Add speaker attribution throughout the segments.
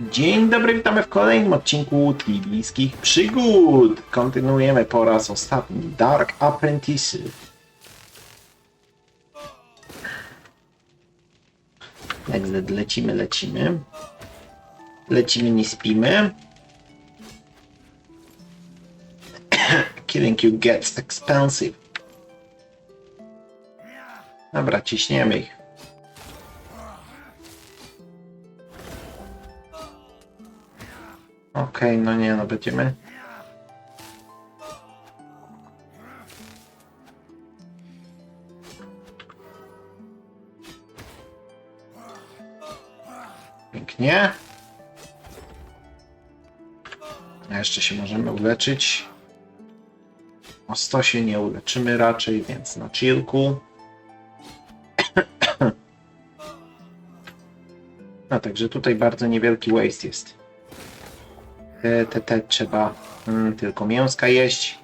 Speaker 1: Dzień dobry, witamy w kolejnym odcinku Tibijskich Przygód. Kontynuujemy po raz ostatni Dark Apprentice. Next, lecimy, lecimy. Lecimy, nie spimy. Killing you gets expensive. Dobra, ciśniemy ich. Okej, no nie, no będziemy. Pięknie. A jeszcze się możemy uleczyć. O 100 się nie uleczymy raczej, więc na chillku. No także tutaj bardzo niewielki waste jest. Te, te, te trzeba mm, tylko mięska jeść.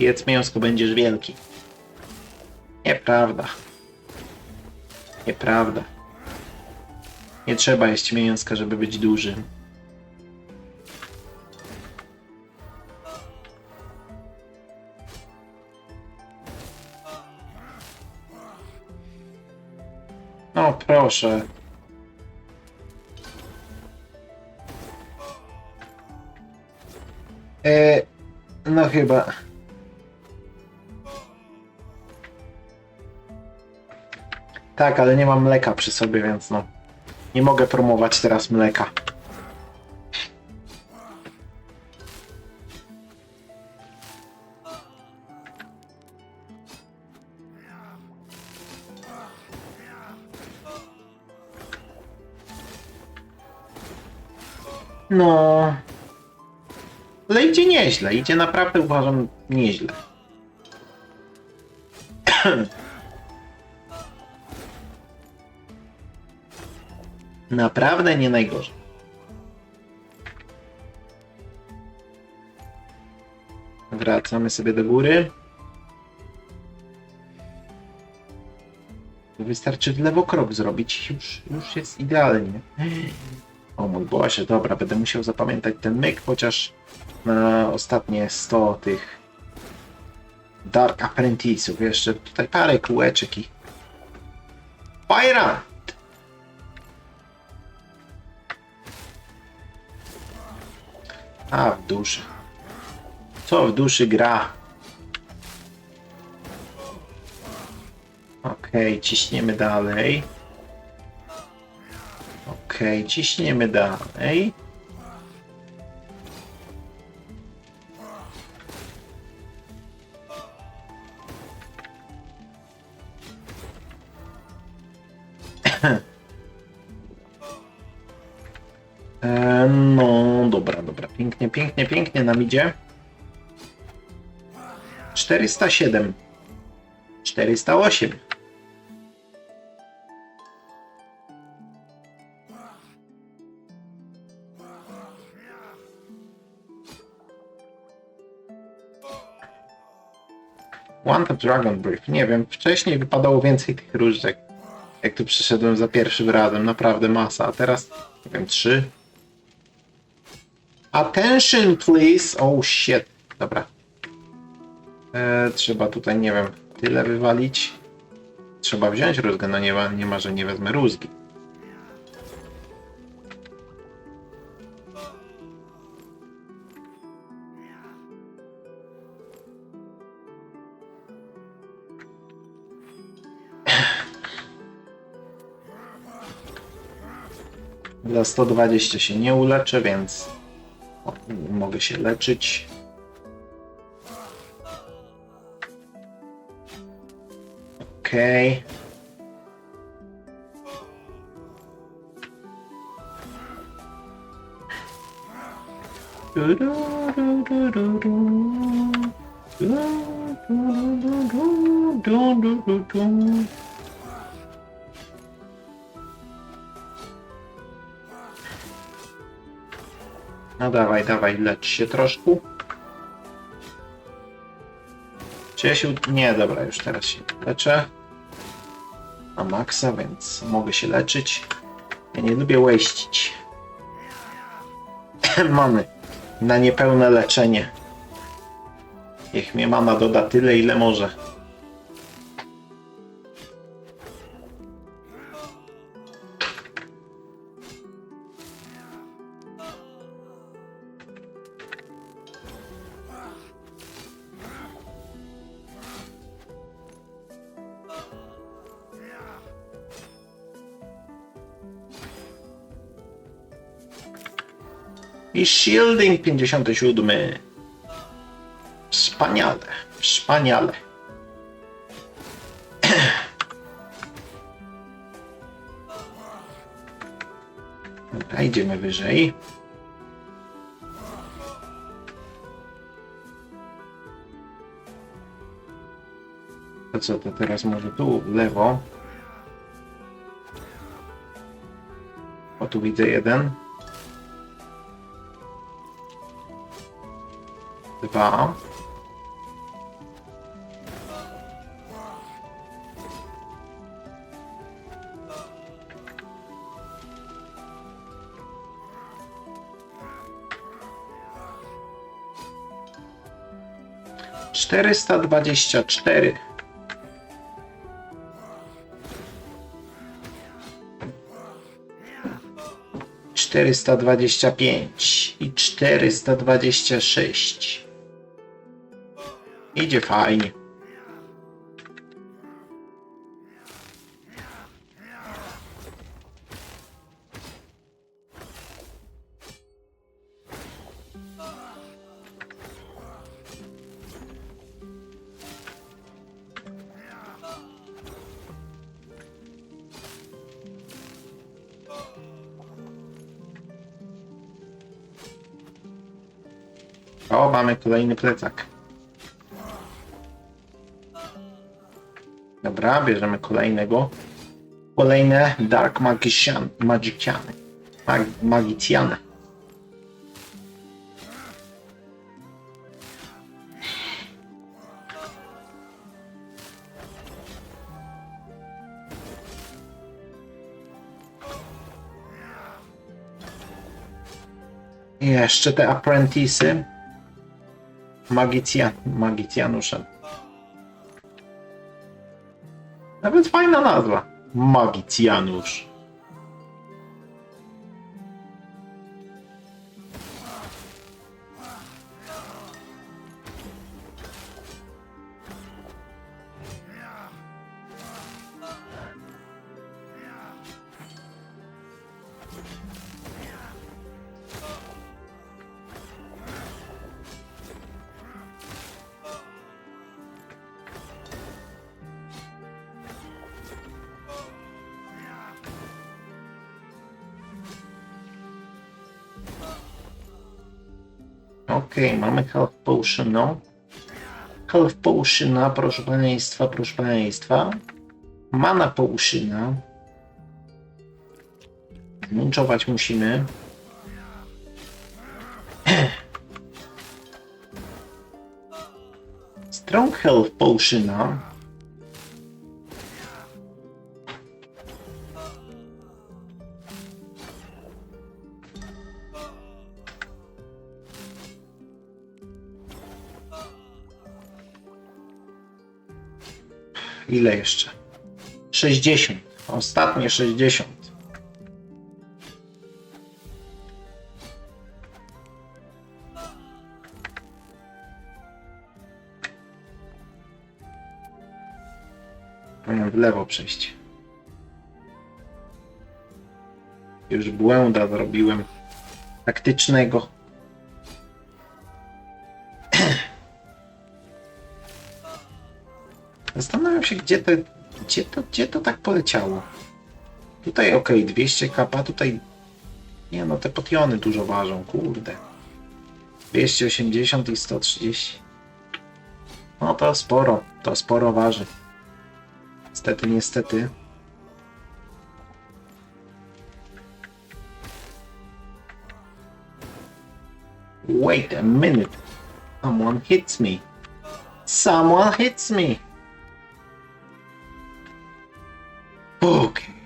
Speaker 1: Jedz mięsko, będziesz wielki. Nieprawda. Nieprawda. Nie trzeba jeść mięska, żeby być dużym. No proszę. E, no chyba. Tak, ale nie mam mleka przy sobie, więc no. Nie mogę promować teraz mleka. No. Ale idzie nieźle, idzie naprawdę uważam nieźle. naprawdę nie najgorzej. Wracamy sobie do góry. Wystarczy w lewo krok zrobić, już, już jest idealnie. O mój Boże, dobra, będę musiał zapamiętać ten myk, chociaż na ostatnie 100 tych Dark Apprentice'ów. Jeszcze tutaj parę kółeczek i... Fire! A, w duszy. Co w duszy gra? Okej, ciśniemy dalej. Okej, ciśniemy dalej. E, no, dobra, dobra. Pięknie, pięknie, pięknie nam idzie. 407. 408. Wanted Dragon Brief. Nie wiem, wcześniej wypadało więcej tych różdżek. Jak tu przyszedłem za pierwszym razem, naprawdę masa. A teraz, nie wiem, trzy. Attention, please! Oh shit. Dobra. E, trzeba tutaj, nie wiem, tyle wywalić. Trzeba wziąć rózgę, no nie ma, nie ma, że nie wezmę rózgi. Za 120 się nie uleczę, więc o, mogę się leczyć. Okej. No dawaj, dawaj, lecz się troszkę. Czy ja się... Nie, dobra, już teraz się leczę. Na maksa, więc mogę się leczyć. Ja nie lubię łeścić. Mamy na niepełne leczenie. Niech mnie mama doda tyle, ile może. I shielding 57. Wspaniale, wspaniale. Dobra, idziemy wyżej. To co, to teraz może tu, w lewo. O, tu widzę jeden. Dwa. Czterysta dwadzieścia cztery. Czterysta dwadzieścia pięć i czterysta dwadzieścia sześć. Idzie fajnie. O, mamy kolejny plecak. Dobra, bierzemy kolejnego. Kolejne Dark Magician, Magiciany. Mag, magicjany. I Jeszcze te apprentice'y. Magicjan, magicjanusze. Nawet fajna nazwa. Magicjanusz. Okej, mamy Health Potion, no. Health Potiona, proszę Państwa, proszę Państwa. Mana Potiona. Zmunczować musimy. Strong Health Potiona. Ile jeszcze? 60. Ostatnie 60. Powinien w lewo przejść. Już błęda zrobiłem. Taktycznego. Gdzie, te, gdzie, to, gdzie to tak poleciało. Tutaj ok, 200 kapa, tutaj... Nie no, te potiony dużo ważą, kurde. 280 i 130. No to sporo, to sporo waży. Niestety, niestety. Wait a minute. Someone hits me. Someone hits me. Okej.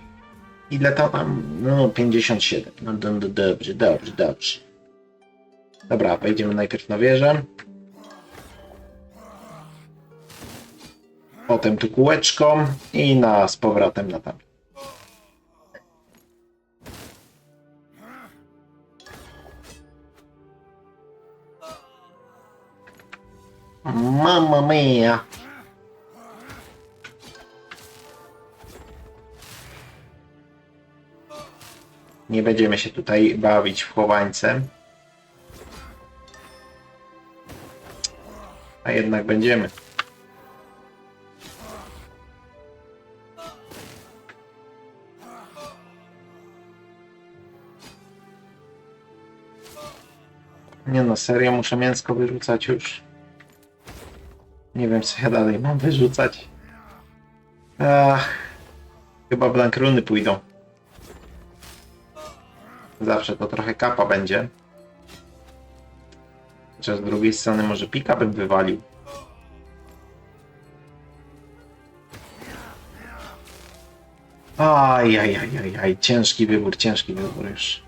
Speaker 1: Ile to tam? No, 57. No, do, do, dobrze, dobrze, dobrze. Dobra, wejdziemy najpierw na wieżę. Potem tu kółeczką i na z powrotem na tam. Mamma mia! Nie będziemy się tutaj bawić w chowańce. A jednak będziemy. Nie no, serio, muszę mięsko wyrzucać już. Nie wiem, co ja dalej mam wyrzucać. Ach, chyba blankruny pójdą. Zawsze to trochę kapa będzie. Chociaż z drugiej strony może pika bym wywalił. Aj, aj, aj, aj, aj, ciężki wybór, ciężki wybór już.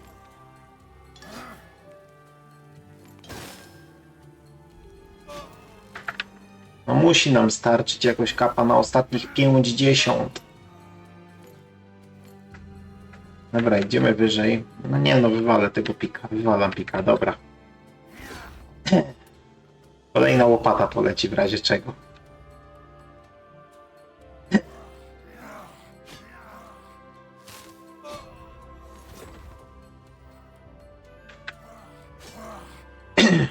Speaker 1: No musi nam starczyć jakoś kapa na ostatnich 50. Dobra, idziemy wyżej. No nie no, wywalę tego pika, wywalam pika, dobra. Kolejna łopata poleci w razie czego.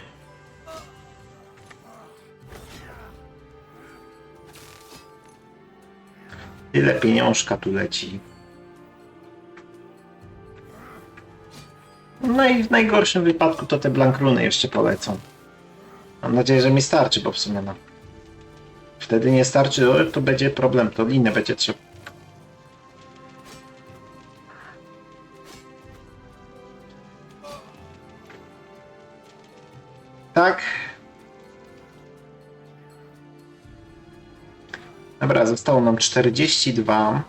Speaker 1: Tyle pieniążka tu leci. I w najgorszym wypadku to te blankruny jeszcze polecą. Mam nadzieję, że mi starczy, bo w sumie no. Wtedy nie starczy, to będzie problem, to linę będzie trzeba. Tak. Dobra, zostało nam 42.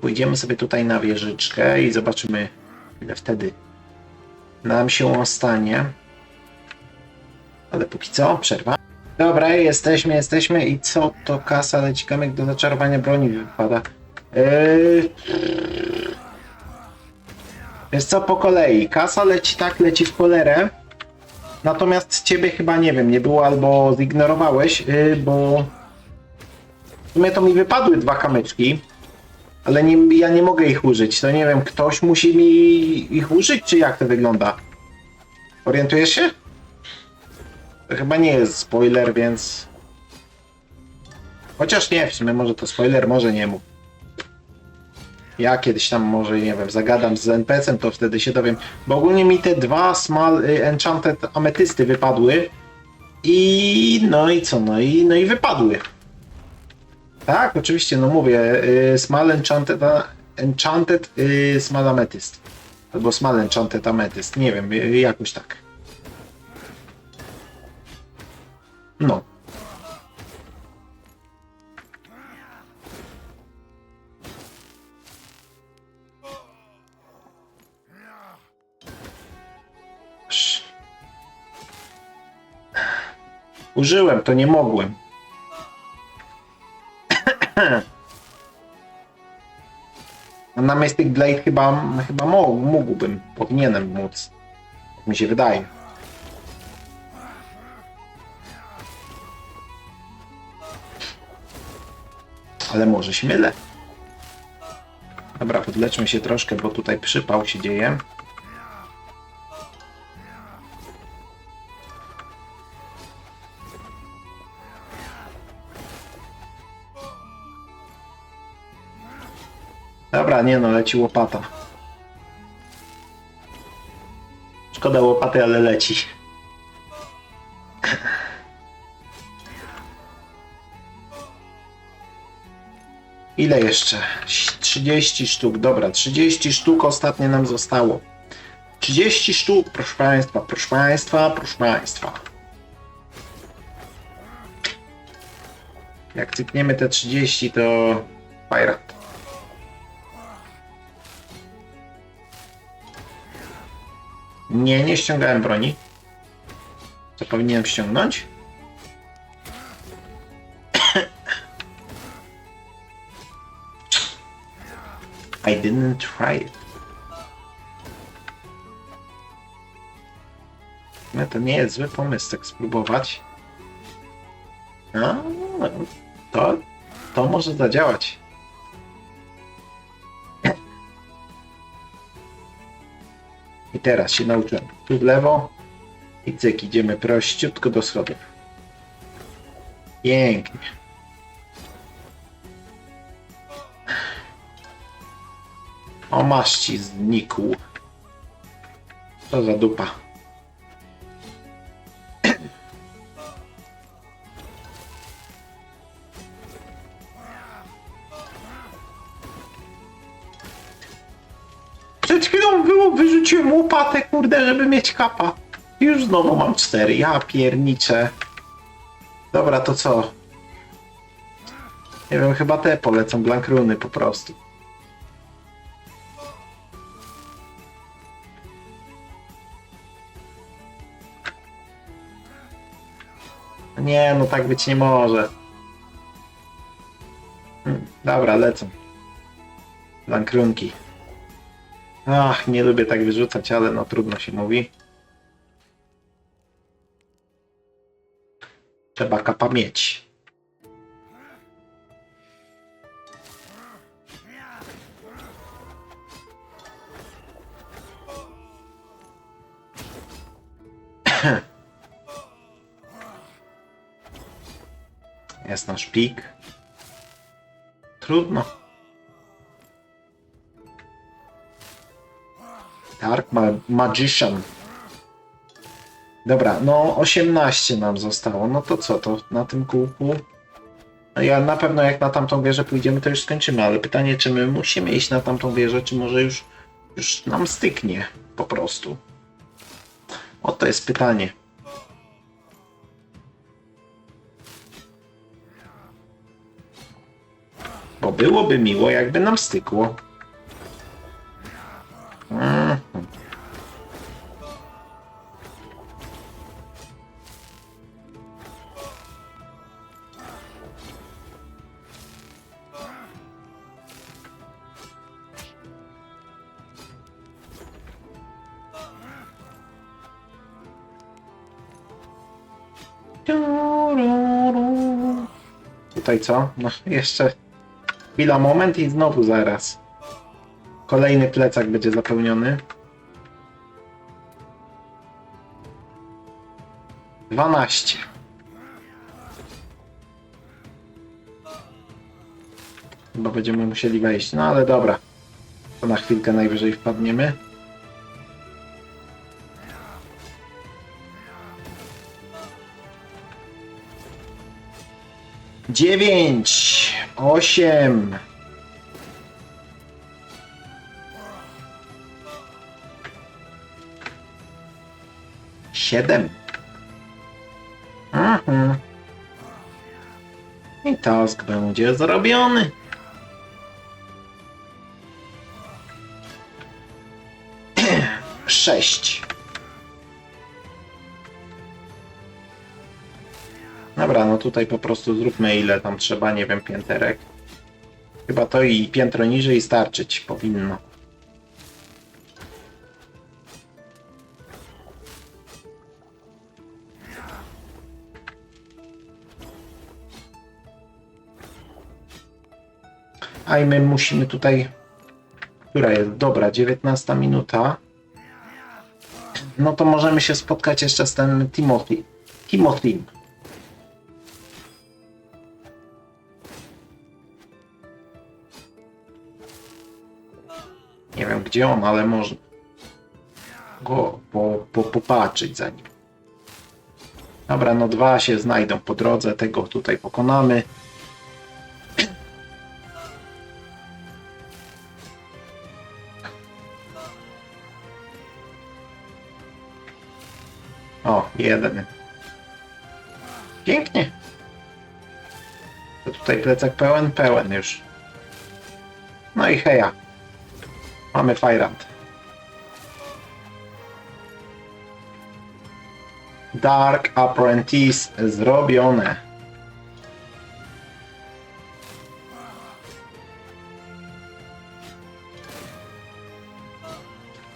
Speaker 1: Pójdziemy sobie tutaj na wieżyczkę i zobaczymy, ile wtedy nam się ostanie. Ale póki co, przerwa. Dobra, jesteśmy, jesteśmy. I co to kasa leci kamyk do zaczarowania broni wypada? Yy... Wiesz co, po kolei. Kasa leci tak, leci w cholerę. Natomiast ciebie chyba, nie wiem, nie było albo zignorowałeś, yy, bo... W sumie to mi wypadły dwa kamyczki. Ale nie, ja nie mogę ich użyć. To nie wiem, ktoś musi mi ich użyć, czy jak to wygląda? Orientujesz się? To chyba nie jest spoiler, więc... Chociaż nie, w sumie może to spoiler, może nie mów. Ja kiedyś tam może, nie wiem, zagadam z NPC-em, to wtedy się dowiem. Bo ogólnie mi te dwa small y, enchanted ametysty wypadły. I no i co? No i, no i wypadły. Tak, oczywiście, no mówię, y, Small Enchanted, enchanted y, Small Amethyst. Albo Small Enchanted Amethyst, nie wiem, y, jakoś tak. No. Użyłem, to nie mogłem. Na Mystic Blade chyba, chyba mógł, mógłbym, powinienem móc. Tak mi się wydaje. Ale może się mylę. Dobra, podleczmy się troszkę, bo tutaj przypał się dzieje. Nie no, leci łopata. Szkoda łopaty, ale leci. Ile jeszcze? 30 sztuk, dobra, 30 sztuk ostatnie nam zostało. 30 sztuk, proszę Państwa, proszę Państwa, proszę Państwa. Jak cykniemy te 30, to Pirate. Nie, nie ściągałem broni. Co powinienem ściągnąć? I didn't try it. No to nie jest zły pomysł tak spróbować. No, to, to może zadziałać. I teraz się nauczyłem. Tu w lewo i cyk, idziemy prościutko do schodów. Pięknie. O maści znikł. Co za dupa. Przed chwilą było, wyrzuciłem łopatę, kurde, żeby mieć kapa. Już znowu mam cztery. Ja pierniczę. Dobra, to co? Nie wiem, chyba te polecą blankruny po prostu. Nie, no tak być nie może. Hmm, Dobra, lecą. Lankrunki. Ach, nie lubię tak wyrzucać, ale no trudno się mówi. Trzeba kapa mieć. Jest nasz pik. Trudno. Dark Ma Magician. Dobra, no 18 nam zostało. No to co, to na tym kółku? No ja na pewno jak na tamtą wieżę pójdziemy, to już skończymy, ale pytanie, czy my musimy iść na tamtą wieżę, czy może już, już nam styknie po prostu? Oto jest pytanie. Bo byłoby miło, jakby nam stykło. Mhm. Tutaj co? No jeszcze chwila, moment i znowu zaraz. Kolejny plecak będzie zapełniony. 12. Chyba będziemy musieli wejść. No ale dobra. To na chwilkę najwyżej wpadniemy. Dziewięć, osiem. Siedem. Mhm. I task będzie zrobiony. Sześć. Tutaj po prostu zróbmy ile tam trzeba, nie wiem, pięterek. Chyba to i piętro niżej starczyć powinno. A i my musimy tutaj... Która jest? Dobra, 19 minuta. No to możemy się spotkać jeszcze z tym Timothy. Timothy. Nie wiem gdzie on, ale można go po, po, popatrzeć za nim. Dobra, no dwa się znajdą po drodze, tego tutaj pokonamy. O, jeden. Pięknie. To tutaj plecak pełen, pełen już. No i heja. Mamy Fajrant. Dark Apprentice zrobione.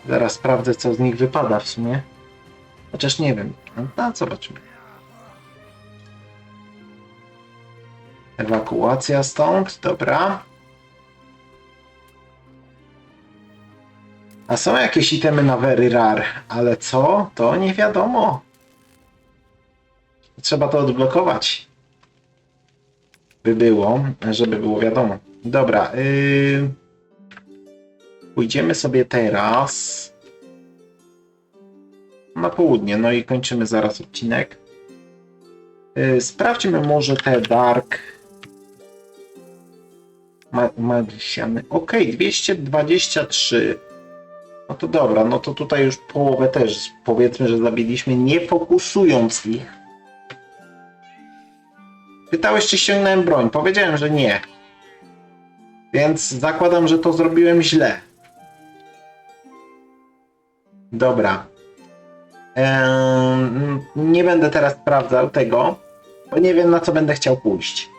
Speaker 1: Zaraz sprawdzę, co z nich wypada w sumie. Chociaż nie wiem. No, zobaczymy. Ewakuacja stąd, dobra. A są jakieś itemy na Very Rare, ale co? To nie wiadomo. Trzeba to odblokować. By było, żeby było wiadomo. Dobra, yy... pójdziemy sobie teraz na południe, no i kończymy zaraz odcinek. Yy, sprawdźmy może te Dark Ma Magiciany. Ok, 223. No to dobra, no to tutaj już połowę też powiedzmy, że zabiliśmy, nie fokusując ich. Pytałeś, czy ściągnąłem broń. Powiedziałem, że nie. Więc zakładam, że to zrobiłem źle. Dobra. Ehm, nie będę teraz sprawdzał tego, bo nie wiem na co będę chciał pójść.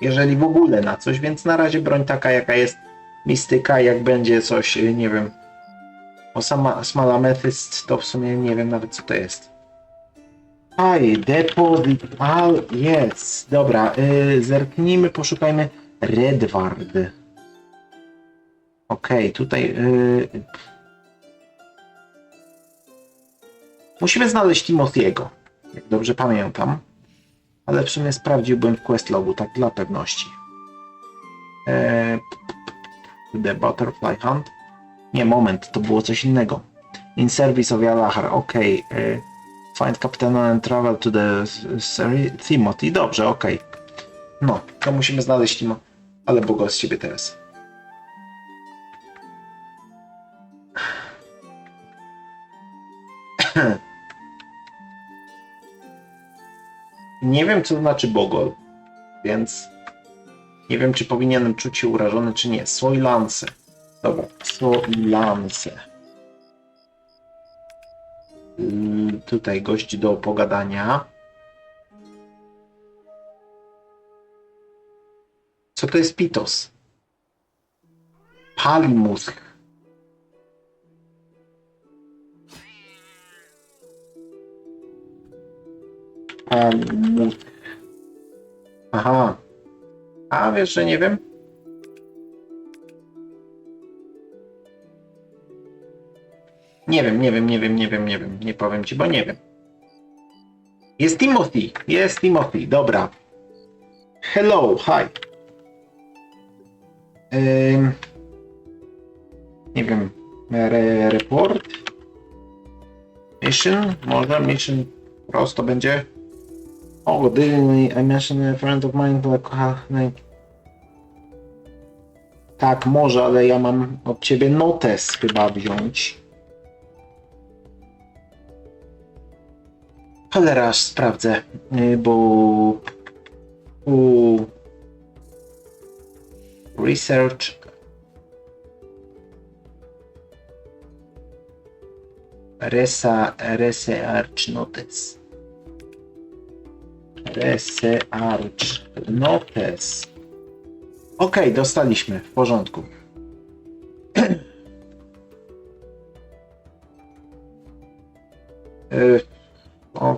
Speaker 1: Jeżeli w ogóle na coś, więc na razie broń taka jaka jest mistyka, jak będzie coś, nie wiem. O sama Small Amethyst to w sumie nie wiem nawet co to jest. Aj, deposit, al, jest. Dobra, yy, zerknijmy, poszukajmy Redward. Okej, tutaj... Yy... Musimy znaleźć Timothy'ego, jak dobrze pamiętam. Ale w sumie sprawdziłbym w questlogu, tak dla pewności. Eee, the Butterfly Hunt. Nie, moment, to było coś innego. In service of Yalahar. Okay. Find Captain and travel to the Timothy. Dobrze, okej. No, to musimy znaleźć Timo. Ale Bogo z ciebie teraz. Nie wiem, co znaczy Bogol, więc nie wiem, czy powinienem czuć się urażony, czy nie. Soilance. Dobra, Soilance. Yy, tutaj gość do pogadania. Co to jest Pitos? Palimus. Palimus. Aha. A wiesz, że nie wiem? Nie wiem, nie wiem, nie wiem, nie wiem, nie wiem. Nie powiem ci, bo nie wiem. Jest Timothy. Jest Timothy. Dobra. Hello, hi. Nie wiem. Re, report. Mission. Może mission prosto będzie. O, didn't I mention a friend of mine like name. Tak, może, ale ja mam od ciebie notes chyba wziąć. Cholera, aż sprawdzę, y, bo u research Resa, research notes. Research notes. Ok, dostaliśmy, w porządku.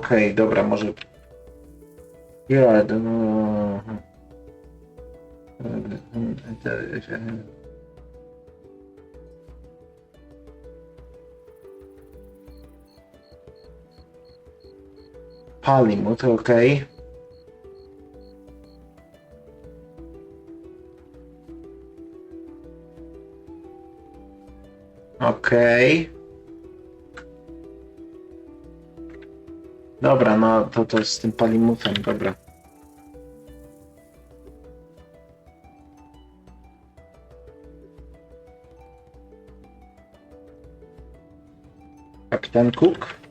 Speaker 1: Okej, dobra, może. Ja, no. Palimut, okej. Okej. Dobra, no to to z tym palimutem, dobra. Kapitan Cook.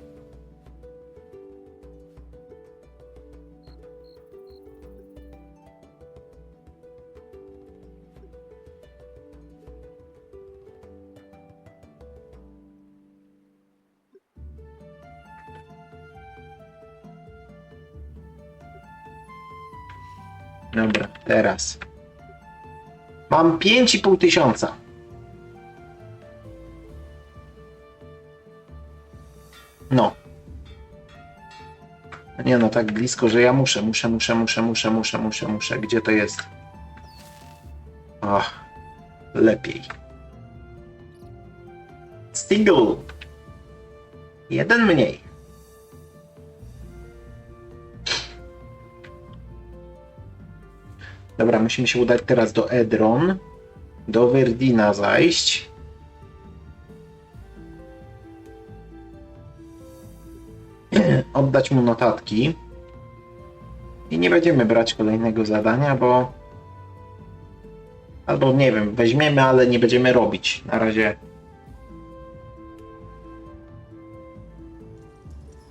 Speaker 1: Teraz. Mam 5,5 tysiąca. No. Nie no, tak blisko, że ja muszę, muszę, muszę, muszę, muszę, muszę, muszę, muszę. Gdzie to jest? Ach, lepiej. Stigl. Jeden mniej. Dobra, musimy się udać teraz do Edron. Do Verdina zajść. Oddać mu notatki. I nie będziemy brać kolejnego zadania, bo. Albo nie wiem, weźmiemy, ale nie będziemy robić. Na razie.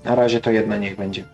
Speaker 1: Na razie to jedno niech będzie.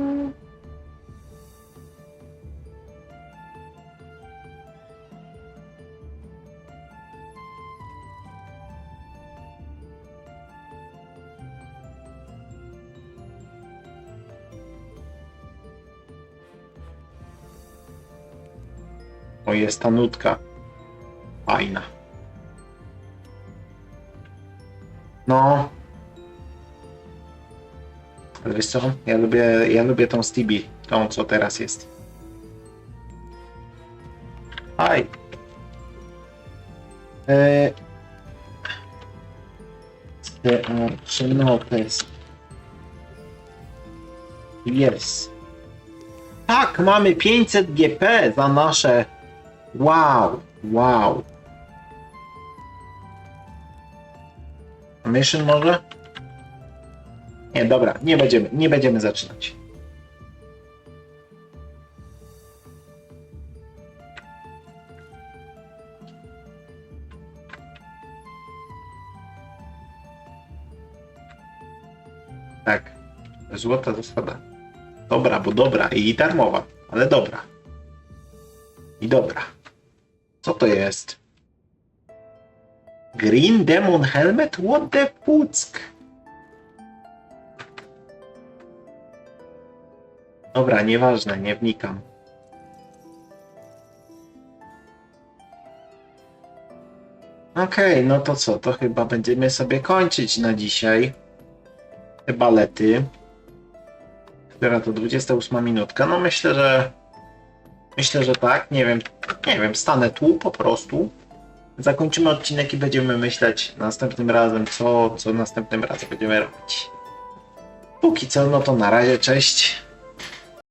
Speaker 1: O, jest ta nutka. Fajna. No. Ale wiesz co? Ja lubię, ja lubię tą Stevie, tą co teraz jest. Aj. E... The Archinotes. Yes. Tak, mamy 500 GP za nasze. Wow, wow. Mission może? Nie, dobra, nie będziemy, nie będziemy zaczynać. Tak, złota zasada. Dobra, bo dobra i darmowa, ale dobra. I dobra. To jest? Green Demon Helmet? What the fuck? Dobra, nieważne, nie wnikam. Okej, no to co? To chyba będziemy sobie kończyć na dzisiaj. Te balety. Która to 28 minutka. No myślę, że Myślę, że tak. Nie wiem. Nie wiem, stanę tu po prostu. Zakończymy odcinek i będziemy myśleć następnym razem, co, co następnym razem będziemy robić. Póki co, no to na razie, cześć.